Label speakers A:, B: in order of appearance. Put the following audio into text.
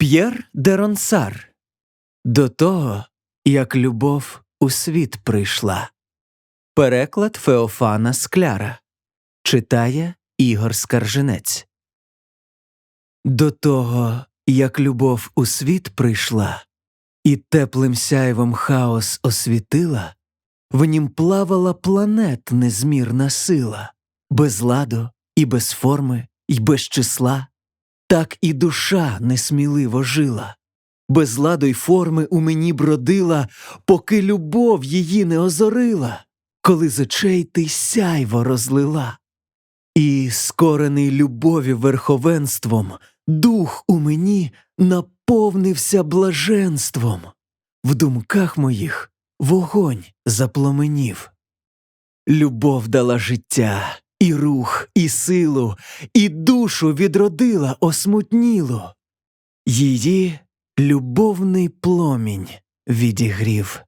A: П'єр де Ронсар До того, як любов у світ прийшла. Переклад Феофана Скляра читає Ігор Скарженець. До того, як любов у світ прийшла, і теплим сяйвом хаос освітила, в нім плавала планет незмірна сила, без ладу і без форми, й без числа. Так і душа несміливо жила, без ладу й форми у мені бродила, поки любов її не озорила, коли з очей ти сяйво розлила. І, скорений любові верховенством, дух у мені наповнився блаженством. В думках моїх вогонь запломенів. Любов дала життя, і рух, і силу, і душу відродила осмутніло. Її любовний пломінь відігрів.